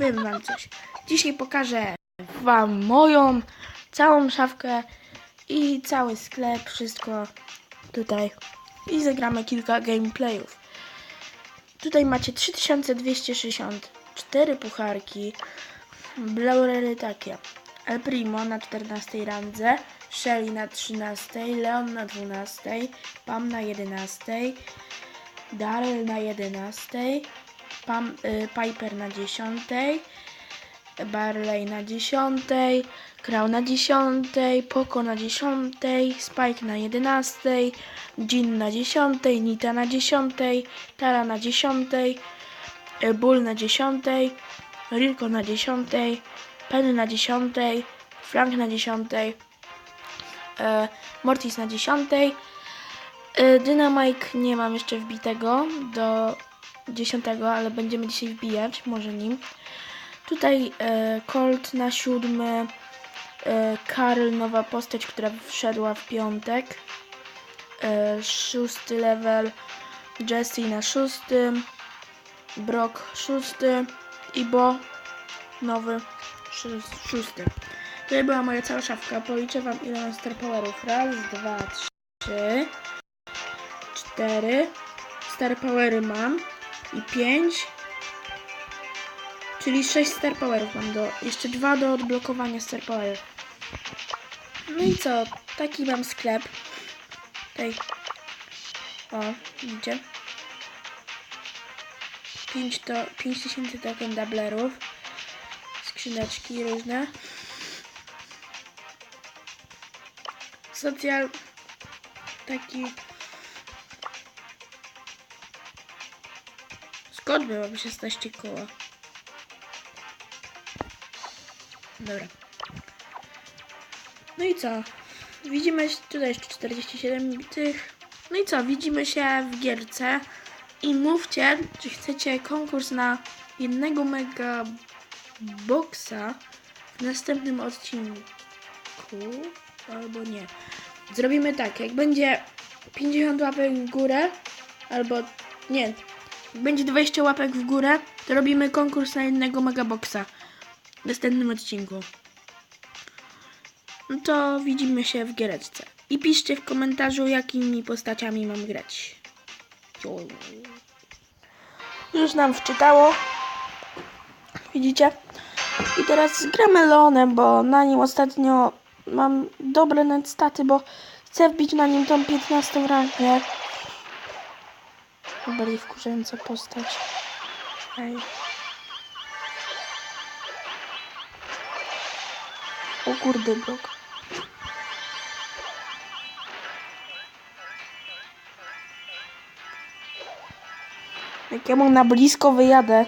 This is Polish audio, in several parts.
powiem wam coś. Dzisiaj pokażę wam moją całą szafkę i cały sklep, wszystko tutaj. I zagramy kilka gameplayów. Tutaj macie 3264 pucharki. Blaurery takie. El Primo na 14 randze, Shelly na 13, Leon na 12, Pam na 11, Daryl na 11, Pam, y, Piper na 10, Barley na 10, Crow na 10, Poco na 10, Spike na 11, Jean na 10, Nita na 10, Tara na 10, y, Bull na 10, Rilko na 10, Penny na 10, Frank na 10, e, Mortis na 10, e, Dynamike nie mam jeszcze wbitego do 10, ale będziemy dzisiaj wbijać, może nim. Tutaj e, Colt na 7, e, Karl, nowa postać, która wszedła w piątek, e, szósty level, Jesse na szóstym, Brock szósty, Ibo nowy szó-. Tutaj była moja cała szafka. Policzę wam ile mam star powerów. Raz, dwa, trzy, cztery. Star powery mam i pięć. Czyli sześć star powerów mam do. Jeszcze dwa do odblokowania star powerów. No i co? Taki mam sklep. Tutaj. O, widzicie? 5 to 5000 token doublerów. Skrzyneczki różne. Socjal taki Skąd byłoby 16 koła? Dobra. No i co? Widzimy się, tutaj jeszcze 47 tych. No i co? Widzimy się w gierce. I mówcie, czy chcecie konkurs na jednego mega boxa w następnym odcinku. Albo nie. Zrobimy tak, jak będzie 50 łapek w górę, albo nie, będzie 20 łapek w górę, to robimy konkurs na jednego megaboxa w następnym odcinku. No to widzimy się w giereczce. I piszcie w komentarzu, jakimi postaciami mam grać. Już nam wczytało. Widzicie? I teraz gramy Leonem, bo na nim ostatnio mam dobre net staty, bo chcę wbić na nim tą 15 rangę. Bardziej wkurzająca postać. Ej. O kurde, blok. Jak ja mu na blisko wyjadę.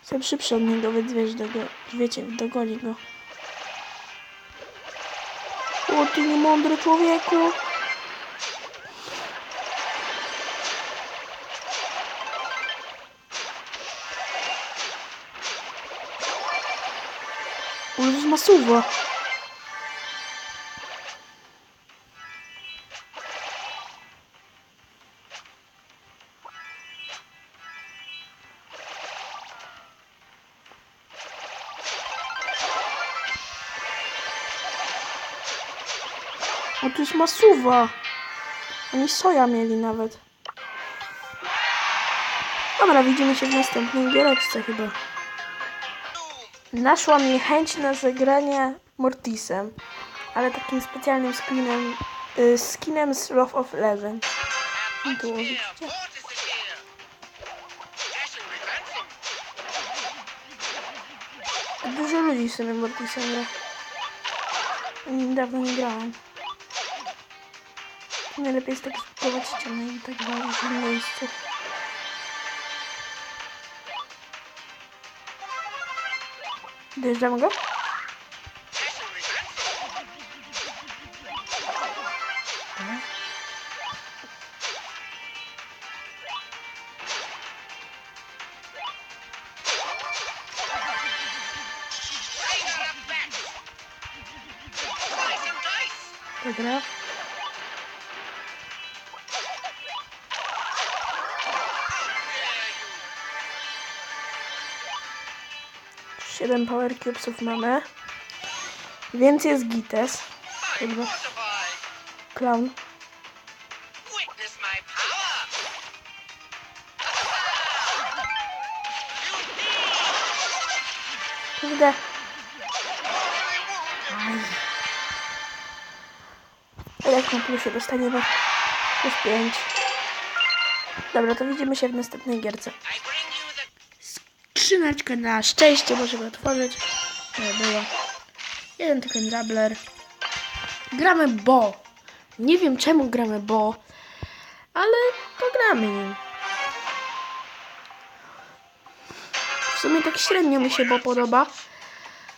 Jestem szybszy od niego, więc wiesz, dogo, wiecie, dogoni go. Ty niemądry człowieku. O, już ma suwa. O, tu jest masuwa. Oni soja mieli nawet. Dobra, widzimy się w następnej giereczce chyba. Naszła mi chęć na zagranie Mortisem, ale takim specjalnym skinem, y, skinem z Love of Legend. Tu with handsome. Dużo ludzi sobie Mortisem gra. Dawno nie grałem. Najlepiej jest tak spróbować ścianę i tak dalej w tym miejscu. Dojeżdżamy go? Dashing 7 power cubesów mamy. Więc jest gites. Mortified. Clown. Kurde. Aj. A jak na plusie dostaniemy? Plus 5. Dobra, to widzimy się w następnej gierce. Skrzyneczkę na szczęście możemy otworzyć. Nie było. Jeden token Rabler. Gramy Bo. Nie wiem czemu gramy Bo, ale pogramy nim. W sumie tak średnio mi się Bo podoba,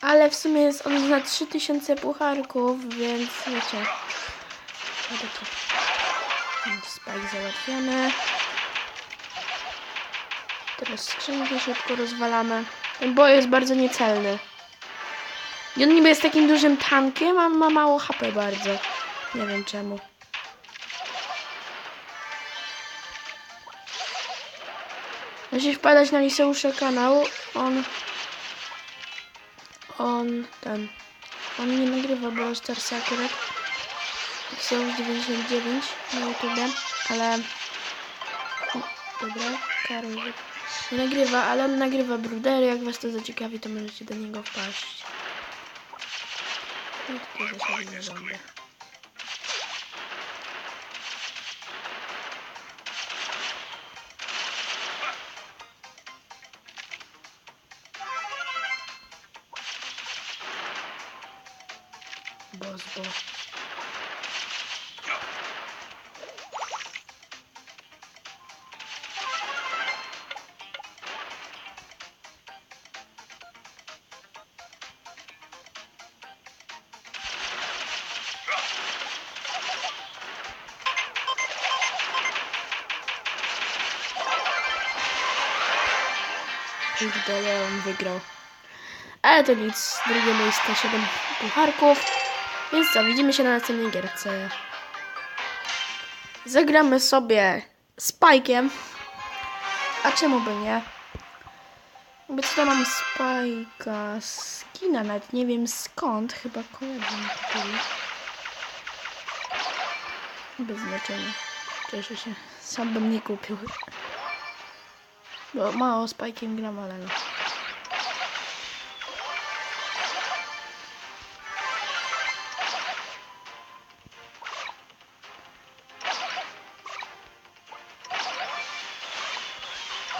ale w sumie jest on na 3000 pucharków, więc wiecie. No spike załatwiamy. Teraz skrzynki szybko rozwalamy. Ten boj jest bardzo niecelny. I on niby jest takim dużym tankiem, a ma mało HP bardzo. Nie wiem czemu. Musi wpadać na Liseusza kanał. On... On... ten... On nie nagrywa Brawl Stars akurat. Liseusz 99 na YouTube, ale... Dobra, Karol nagrywa, ale on nagrywa brudery. Jak was to zaciekawi, to możecie do niego wpaść. Zombie. Boss, boss. Kurde, Leon wygrał. Ale to nic. Drugie miejsce, 7 pucharków. Więc co, widzimy się na następnej gierce. Zagramy sobie z. A czemu by nie? Co to mam Spajka? Skina nawet nie wiem skąd. Chyba koledzy mi kupili. Bez znaczenia. Cieszę się. Sam bym nie kupił. Bo mało z Pajkiem gram, ale no.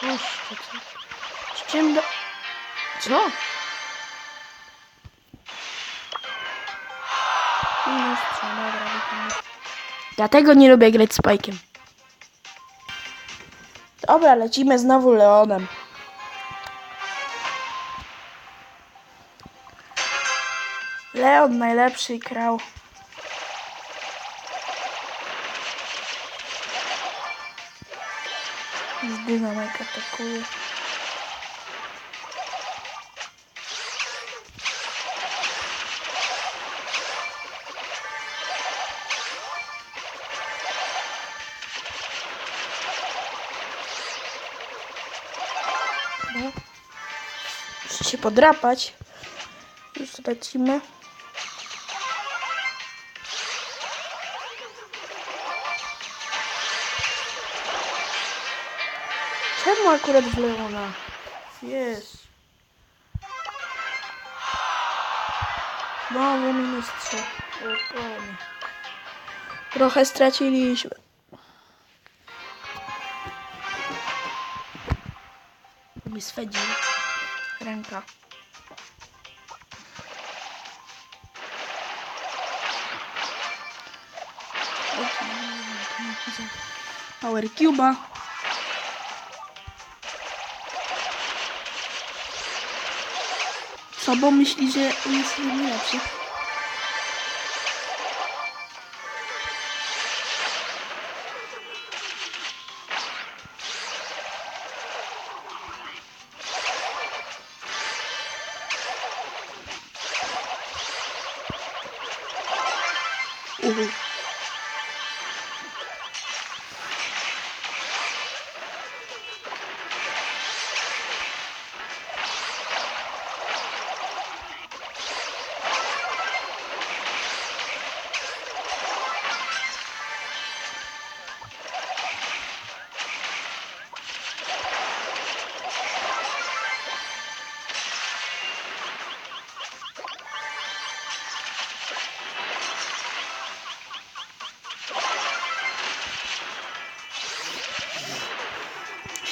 Co? Z czym do... Co? Minus 3, dobra, wykonać. Dlatego nie lubię grać z Pajkiem. Dobra, lecimy znowu Leonem. Leon najlepszy krał. Z dynamek atakuje. No. Muszę się podrapać. Już lecimy. Czemu akurat w Leona? Jest. Znowu minus 3. Dokładnie. Trochę straciliśmy. Mi swedzi ręka. Power Cuba. Co, bo myśli, że jest najlepszy. Mm-hmm.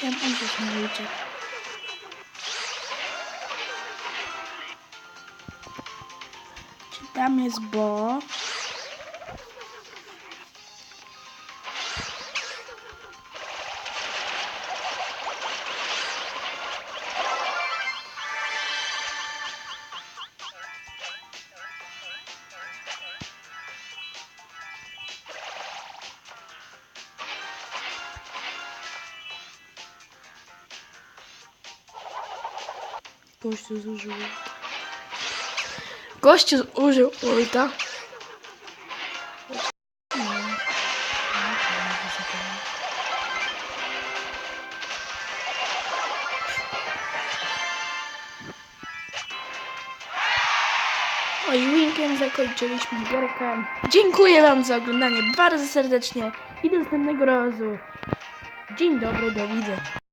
Musiałem umrzeć na liczek. Czy tam jest Bo? Gościu zużył. Gościu użył ulta. Oj, winkiem zakończyliśmy gierkę. Dziękuję Wam za oglądanie bardzo serdecznie i do następnego razu. Dzień dobry, do widzenia.